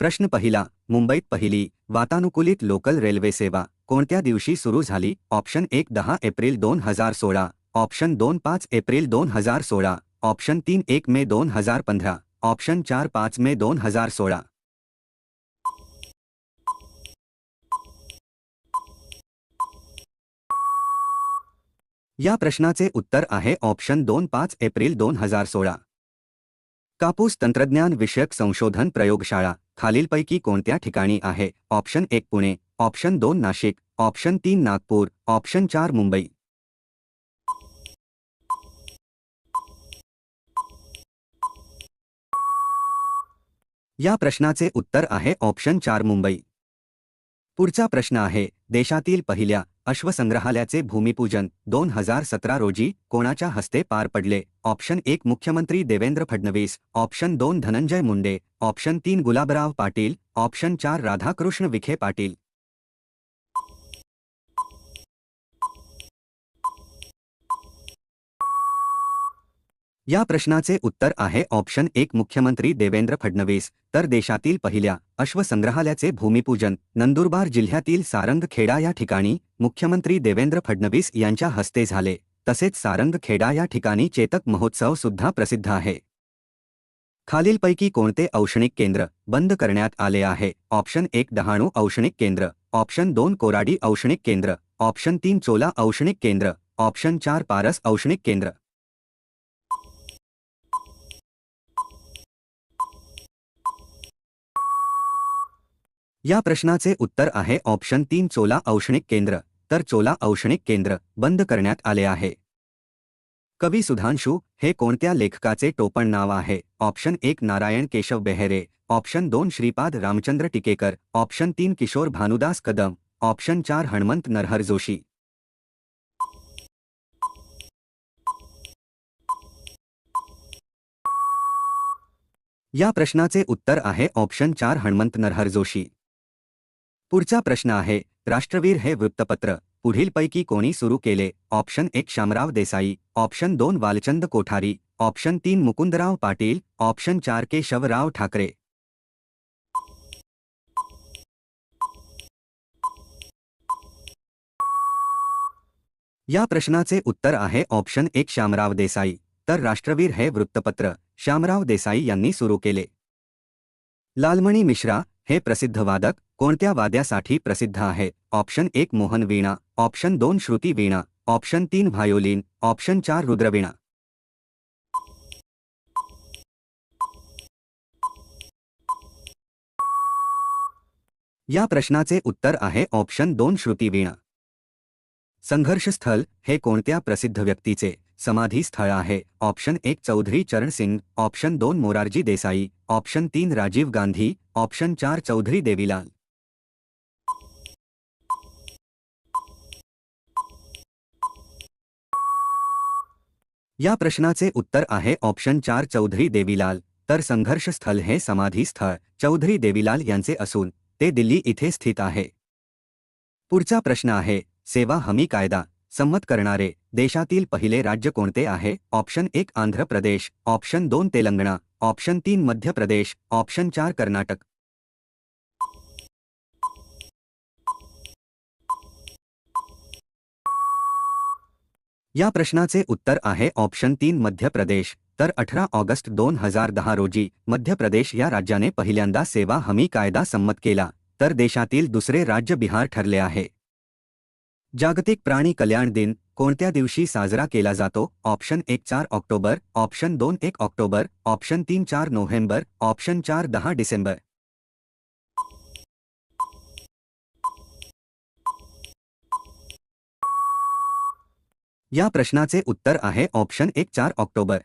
प्रश्न पहिला मुंबईत पहिली वातानुकूलित लोकल रेल्वे सेवा कोणत्या दिवशी सुरू झाली? ऑप्शन एक दहा एप्रिल दोन हजार सोळा. ऑप्शन दोन पाच एप्रिल दोन हजार सोळा. ऑप्शन तीन एक मे दोन हजार पंधरा. ऑप्शन चार पाच मे दोन हजार सोळा. या प्रश्नाचे उत्तर आहे ऑप्शन दोन पाच एप्रिल दोन हजार सोळा. कापूस तंत्रज्ञान विषयक संशोधन प्रयोगशाळा. खालीलपैकी कोणत्या ठिकाणी आहे? ऑप्शन एक पुणे ऑप्शन दोन नाशिक ऑप्शन तीन नागपूर ऑप्शन चार मुंबई. या प्रश्नाचे उत्तर आहे ऑप्शन चार मुंबई. पुढचा प्रश्न आहे देशातील पहिल्या अश्वसंग्रहालयाचे भूमिपूजन दोन हजार सतरा रोजी कोणाच्या हस्ते पार पडले? ऑप्शन एक मुख्यमंत्री देवेंद्र फडणवीस ऑप्शन दोन धनंजय मुंडे ऑप्शन तीन गुलाबराव पाटील ऑप्शन चार राधाकृष्ण विखे पाटील. या प्रश्नाचे उत्तर आहे ऑप्शन एक मुख्यमंत्री देवेंद्र फडणवीस. तर देशातील पहिल्या अश्वसंग्रहालयाचे भूमिपूजन नंदुरबार जिल्ह्यातील सारंगखेडा या ठिकाणी मुख्यमंत्री देवेंद्र फडणवीस यांच्या हस्ते झाले. तसेच सारंगखेडा या ठिकाणी चेतक महोत्सव सुद्धा प्रसिद्ध आहे. खालीलपैकी कोणते औष्णिक केंद्र बंद करण्यात आले आहे? ऑप्शन एक डहाणू औष्णिक केंद्र. ऑप्शन दोन कोराडी औष्णिक केंद्र. ऑप्शन तीन चोला औष्णिक केंद्र. ऑप्शन चार पारस औष्णिक केंद्र. या प्रश्नाचे उत्तर आहे ऑप्शन तीन चोला औष्णिक केंद्र, तर चोला औष्णिक केंद्र बंद करण्यात आले आहे. कवी सुधांशू, हे कोणत्या लेखकाचे टोपण नाव आहे? ऑप्शन एक नारायण केशव बेहेरे, ऑप्शन दोन श्रीपाद रामचंद्र टिकेकर, ऑप्शन तीन किशोर भानुदास कदम, ऑप्शन चार हणमंत नरहर जोशी. या प्रश्नाचे उत्तर आहे ऑप्शन चार हणमंत नरहर जोशी. पुढचा प्रश्न आहे राष्ट्रवीर हे वृत्तपत्र. पुढीलपैकी कोणी सुरू केले? ऑप्शन एक शामराव देसाई ऑप्शन दोन वालचंद कोठारी ऑप्शन तीन मुकुंदराव पाटील ऑप्शन चार केशवराव ठाकरे. या प्रश्नाचे उत्तर आहे ऑप्शन एक शामराव देसाई. तर राष्ट्रवीर हे वृत्तपत्र श्यामराव देसाई यांनी सुरू केले. लालमणी मिश्रा हे प्रसिद्ध वादक, कोणत्या वाद्यासाठी प्रसिद्ध आहे? ऑप्शन एक मोहन वीणा, ऑप्शन दोन श्रुती वीणा, ऑप्शन तीन व्हायोलिन, ऑप्शन चार रुद्रवीणा या प्रश्नाचे उत्तर आहे ऑप्शन दोन श्रुती वीणा. संघर्षस्थल हे कोणत्या प्रसिद्ध व्यक्तीचे समाधी आहे? ऑप्शन एक चौधरी चरण सिंग, ऑप्शन दोन मोरारजी देसाई, ऑप्शन तीन राजीव गांधी ऑप्शन चार चौधरी देवीलाल. या प्रश्नाचे उत्तर आहे ऑप्शन चार चौधरी देवीलाल. तर संघर्ष स्थल हे समाधी स्थळ चौधरी देवीलाल यांचे असून ते दिल्ली इथे स्थित आहे. पुढचा प्रश्न आहे सेवा हमी कायदा संमत करणारे देशातील पहिले राज्य कोणते आहे? ऑप्शन एक आंध्र प्रदेश ऑप्शन दोन तेलंगणा ऑप्शन तीन मध्य प्रदेश ऑप्शन चार कर्नाटक. या प्रश्नाचे उत्तर आहे ऑप्शन तीन मध्य प्रदेश. तर अठरा ऑगस्ट दोन हजार दहा रोजी मध्य प्रदेश या राज्याने पहिल्यांदा सेवा हमी कायदा संमत केला तर देशातील दुसरे राज्य बिहार ठरले आहे. जागतिक प्राणी कल्याण दिन कोणत्या दिवशी साजरा केला जातो? ऑप्शन एक चार ऑक्टोबर. ऑप्शन दोन एक ऑक्टोबर. ऑप्शन तीन चार नोव्हेंबर. ऑप्शन चार दहा डिसेंबर. या प्रश्नाचे उत्तर आहे ऑप्शन एक चार ऑक्टोबर.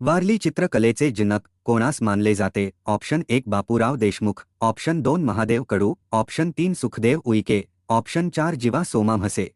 वारली चित्रकलेचे जनक कोणास मानले जाते? ऑप्शन एक बापूराव देशमुख. ऑप्शन दोन महादेव कडू. ऑप्शन तीन सुखदेव उईके. ऑप्शन चार जीवा सोमा म्हसे.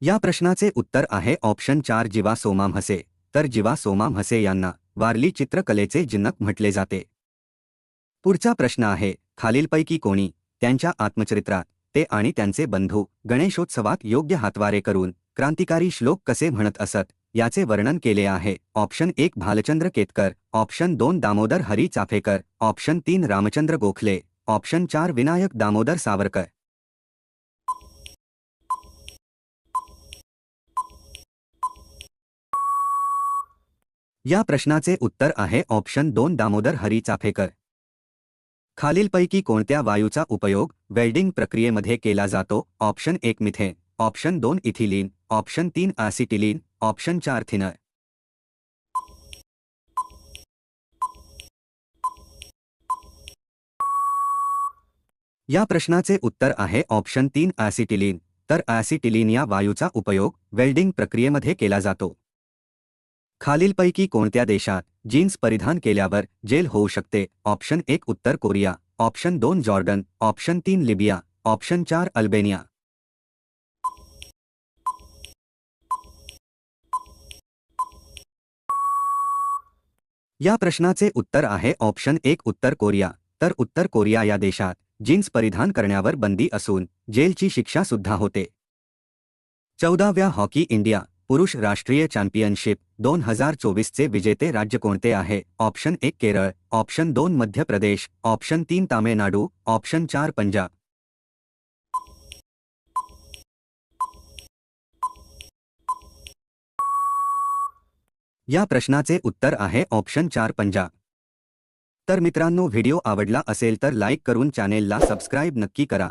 या प्रश्नाचे उत्तर आहे ऑप्शन चार जीवा सोमा म्हसे. तर जीवा सोमा म्हसे यांना वारली चित्रकलेचे जनक म्हटले जाते. पुढचा प्रश्न आहे खालीलपैकी कोणी? त्यांच्या आत्मचरित्रात ते आणि त्यांचे बंधू गणेशोत्सवात योग्य हातवारे करून क्रांतिकारी श्लोक कसे म्हणत असत याचे वर्णन केले आहे. ऑप्शन एक भालचंद्र केतकर. ऑप्शन दोन दामोदर हरी चाफेकर. ऑप्शन तीन रामचंद्र गोखले. ऑप्शन चार विनायक दामोदर सावरकर. या प्रश्नाचे उत्तर आहे. ऑप्शन दोन दामोदर हरी चाफेकर. खालीलपैकी कोणत्या वायूचा उपयोग वेल्डिंग प्रक्रियेमध्ये केला जातो? ऑप्शन एक मिथेन. ऑप्शन दोन इथिलीन. ऑप्शन तीन ॲसिटिलीन. ऑप्शन चार थिनर. या प्रश्नाचे उत्तर आहे ऑप्शन तीन ॲसिटिलीन. तर ॲसिटिलीन या वायूचा उपयोग वेल्डिंग प्रक्रियेमध्ये केला जातो. खालीलपैकी कोणत्या देशात जीन्स परिधान केल्यावर जेल होऊ शकते। ऑप्शन एक, उत्तर कोरिया। ऑप्शन दोन, जॉर्डन। ऑप्शन तीन, लिबिया। ऑप्शन चार, अल्बेनिया। या प्रश्नाचे उत्तर आहे, ऑप्शन एक, उत्तर कोरिया। तर उत्तर कोरिया या देशात जीन्स परिधान करण्यावर बंदी असून जेलची शिक्षा सुद्धा होते। चौदाव्या हॉकी इंडिया। पुरुष राष्ट्रीय चॅम्पियनशिप दोन हजार चोवीसचे विजेते राज्य कोणते आहे? ऑप्शन एक केरळ. ऑप्शन दोन मध्य प्रदेश. ऑप्शन तीन तामिळनाडू. ऑप्शन चार पंजाब. या प्रश्नाचे उत्तर आहे ऑप्शन चार पंजाब. तर मित्रांनो व्हिडिओ आवडला असेल तर लाईक करून चॅनेलला सबस्क्राईब नक्की करा.